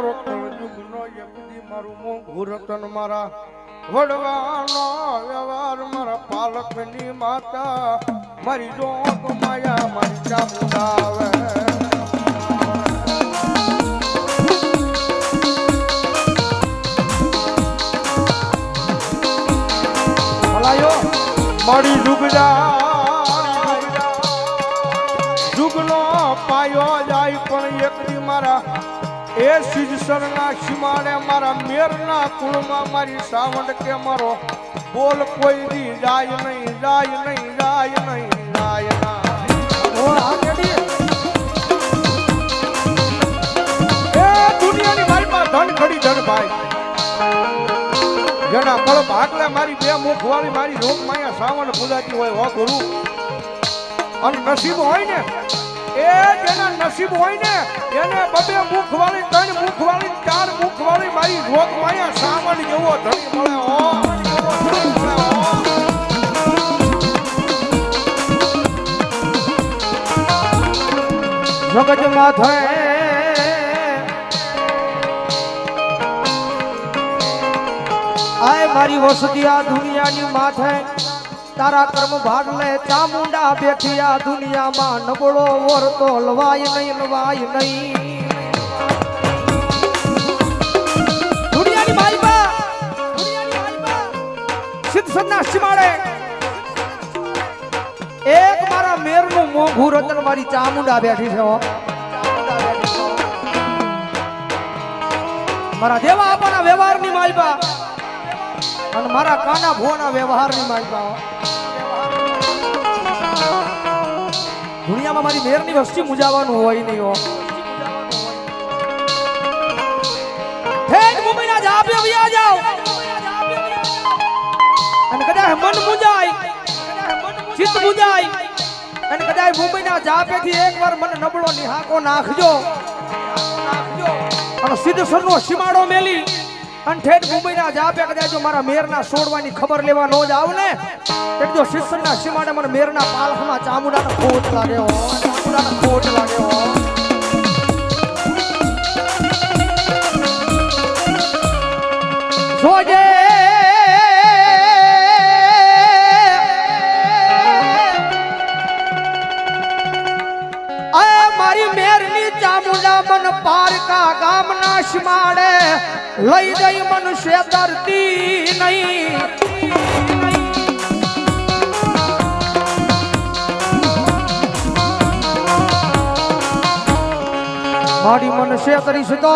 યકદી મારું મોંઘું રતન મારા વડવાનો વ્યવહાર મારા પાલકની માતા મારી જોગ માયા મારી ચામુંડા આવે ભલાયો મારી જુગડા જુગનો પાયો જાય પણ એકડી મારા એ સિદ્ધસરના સીમાડે મારા મેરના કુળમાં મારી સાવંડ કે મારો બોલ કોઈ દી જાય નહીં જાય નહીં જાય નહીં, જાય ના. દુનિયાની મારી પાસે ધન ખડી ભાઈ. જેના કળ ભાગલે મારી બે મુખ વાળી મારી રોગ માયા સાવણ પૂજાતી હોય, હો ગુરુ. અને નસીબ હોય ને, એ જેના નસીબ હોય ને, એને બબે મુખ વાળી ત્રણ મુખ વાળી ચાર મુખ વાળી મારી રોગ માયા સામાન જેવો ધણી મળે ઓ જગત માથે આય મારી વસતી આ દુનિયાની માથે તારા કર્મ ભાગ લે ચામુંડા બેઠી દુનિયામાં નબળો વરતો લવાય નહીં લવાય નહીં. સિદ્ધ સન્ના સીમાડે એક મારા મેરનું મોંઘું રતન મારી ચામુંડા બેઠી છે મારા દેવા આપાના વ્યવહારની માલપા અને મારા કાના ભુવાના વ્યવહારની માલપા દુનિયામાં મારી મેરની વસ્તી મુજાવાનું હોય નહીં હો. ઠેઠ મુંબઈના જાપે વ્યા જાઓ. અને કદાચ મન મુજાય, ચિત્ત મુજાય, અને કદાચ મુંબઈના જાપેથી એકવાર મને નબળો નિહાકો નાખજો. અને સીધો સરનો સીમાડો મેલી. અને ઠેઠ મુંબઈના જાપે કદાચ જો મારા મેરના છોડવાની ખબર લેવા નો આવ ને એટલે જો શિક્ષણના સીમાડે મને મેરના પાલખમાં ચામુડાનો ખોટ લાગ્યો. ચામુડાનો ખોટ લાગે હો જોજે! ચામુંડા ગામ નાશ માડે લઈ જઈ મનુષ્ય ધરતી નહીં. મારી મન શેતરીશ તો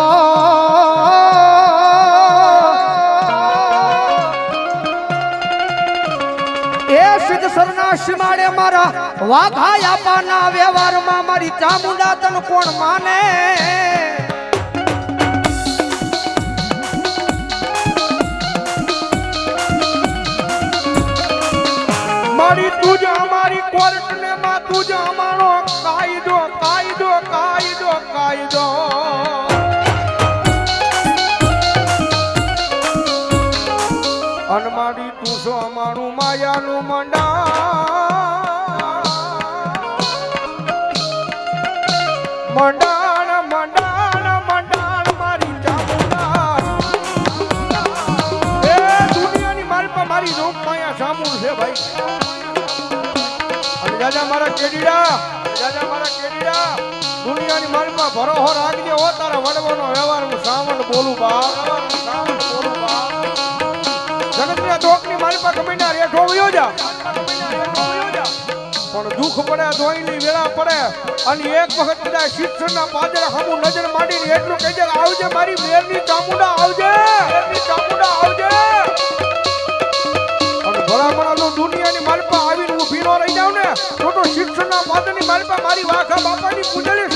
સિદ્ધ માળે મારા વાઘા આપાના વ્યવહારમાં મારી ચામુંડા તન કોણ માને? મારી તું જ અમારી કોર્ટ ને માં તું જ અમારો કાયદો કાયદો કાયદો કાયદો. ભરોહો રાખજે હો, તારા વડવાનો વ્યવહાર હું સાવણ બોલું બા. જગતના દોકની મારી પાસે કમીના રેઠો વયો જા. પણ દુઃખ પડે, ધોઈની વેળા પડે, અને એક વખત બધા શિક્ષણના પાદરે હમુ નજર માંડીને એટલું કહેજે કે આવજે મારી મેરની ચામુંડા, આવજે! મેરની ચામુંડા, આવજે! અને ભલામણાનો દુનિયાની માલપા આવીને હું ભીનો રહી જાઉં ને તો તો શિક્ષણના પાદરની માલપા મારી વાખા બાપાની પૂજલી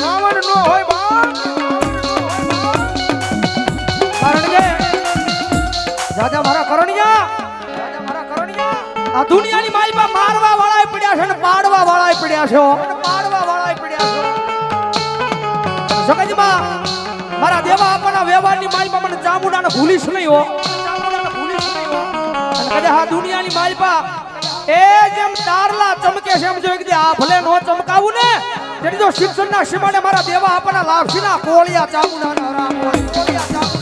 રાજા મારા કરણિયા આ દુનિયાની માલપા મારવા છે ને પાડવા વાળાય પડ્યા છે. પાડવા વાળાય પડ્યા છે. દુનિયાની માલપા એ જેમ તારલા ચમકે છે એમ જો એક દી આ ભલે નો ચમકાવું ને તેની તો શિવસનના શિમાને મારા દેવા આપણા લાભીના કોળિયા ચામુના રામ કોળિયા ચામુના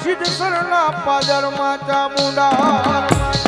સિદ્ધ શરણા પાદર માતા મુંડા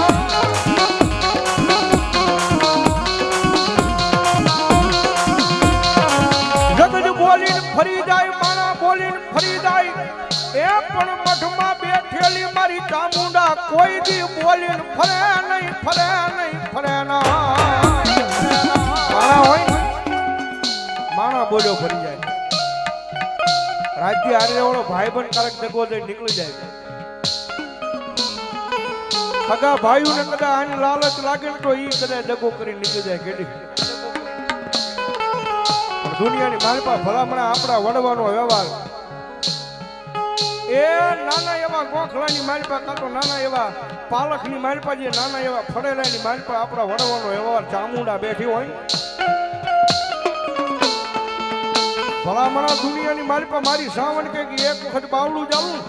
ચામુંડા કોઈ દી બોલીને ફરે નહીં ફરે નહીં, ફરે ના. હોય ને, માણા બોલ્યો ફરી જાય. રાજ્ય હારે વાળો ભાઈબંધ કારક જગો દઈ નીકળી જાય. સગા ભાઈઓને કદાચ આની લાલચ લાગે ને તો ઈ કદાચ દગો કરી નીકળી જાય કેડી દુનિયાની મારી પાસે ભલામણા આપણા વડવાનો વ્યવહાર એ નાના એવા ગોખલાની મારી પાસે કાં તો નાના એવા પાલખની મારી પાસે જે નાના એવા ફળેલાની મારી પાસે આપણા વડવાનો વ્યવહાર ચામુંડા બેઠી હોય. ભલામણા દુનિયાની મારી પાસે મારી સાવણ કે એક વખત બાવડું જાવું.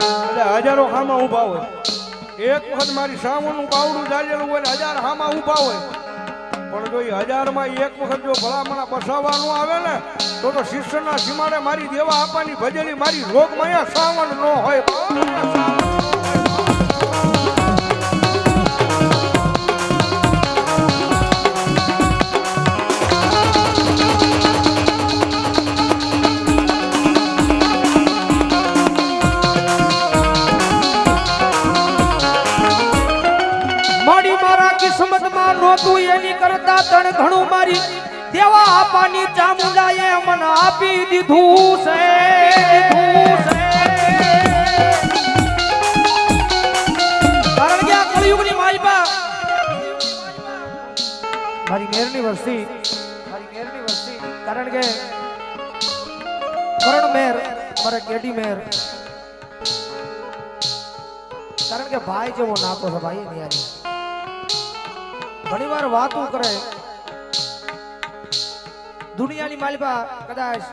એટલે હજારો ખામાં ઊભા હોય. એક વખત મારી સાવણનું બાવડું જાળેલું હોય ને હજાર હામાં ઊભા હોય. પણ જો એ હજારમાં એક વખત જો ભલામણા બસાવવાનું આવે ને, તો તો શિષ્યના સીમાડે મારી દેવા આપવાની ભજેલી મારી રોગમાં સાવણ ન હોય. આપવાની ચામુંડાએ મને આપી દીધું છે. કારણ કે આ કળિયુગની માલિપા મારી મેરની વસ્તી મારી મેરની વસ્તી કારણ કે કરણ મેર, મારા કેડી મેર. કારણ કે ભાઈ જેવો નાતો છે, ભાઈ એની ઘણી વાર વાતો કરે દુનિયાની માલિપા કદાચ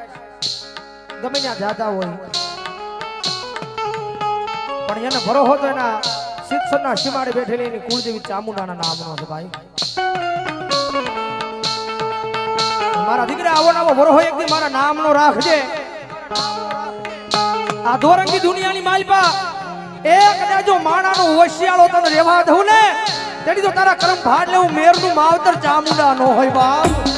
ગમે ત્યાં જાતા હોય. પણ એને ભરોહો તો એના શિક્ષણના સીમાડે બેઠેલી એની કુળદેવી ચામુંડાના નામનો છે ભાઈ. મારા દીકરા આવો ને આવો ભરોહો એક મારા નામનો રાખજે. આ ધોરંગી દુનિયાની માલિપા એ કદાચ જો માણાનો હોશિયાળો તને રેવા દઉં ને, તેની તો તારા કરમ ભાડ લેવું મેરનું માવતર ચામુંડા નો હોય બાપ.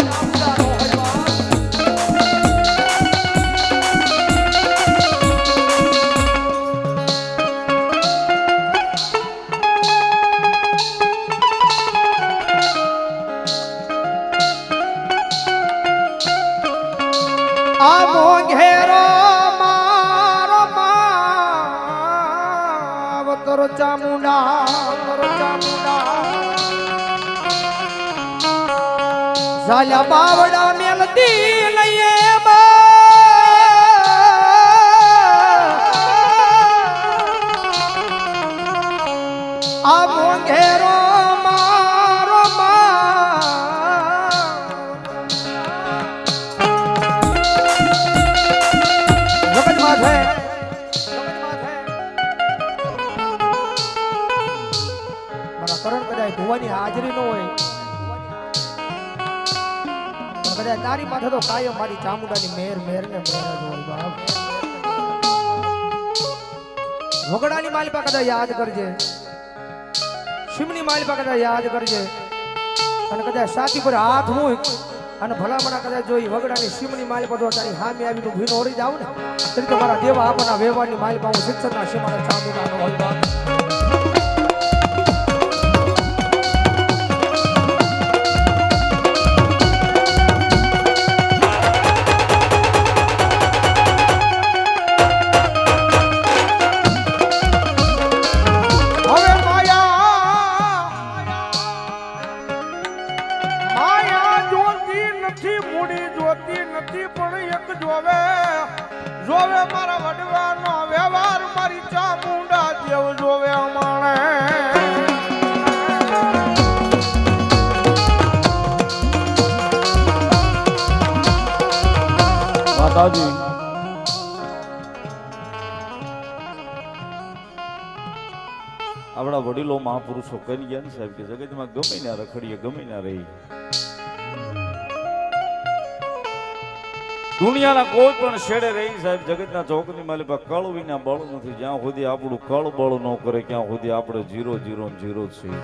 ઝાલા બાવડા મેલતી. તારી માથે તો કાયમ મારી ચામુંડાની મેર મેર ને બાપ. માલિપા કદા યાદ કરજે. શિમની માલિપા કદા યાદ કરજે. અને કદાચ સાથી પર હાથ મૂક અને ભલામણા કદાચ જોઈ વગડાની શિમની માલિપા તો તારી હામે તો ભીનો ઓરી જાવ ને તરી તો મારા દેવા આપણા વ્યવહારની માલિપા હું શિક્ષણના સીમાડે ચામુંડાનો હોય બાપ. જોવે મારા વડવાનો વ્યવહાર, મારી ચામુંડા દેવ જોવે માણે માતાજી. આપણા વડીલો મહાપુરુષો કરી ગયા ને સાહેબ કે જગતમાં ગમે ના રખડીએ, ગમે ના રહી દુનિયાના કોઈ પણ છેડે રહી સાહેબ, જગતના ચોકની માલિક કળ વિના બળ નથી. જ્યાં સુધી આપણું કળ બળ ન કરે, ત્યાં સુધી આપણે જીરો જીરો જીરો જ છીએ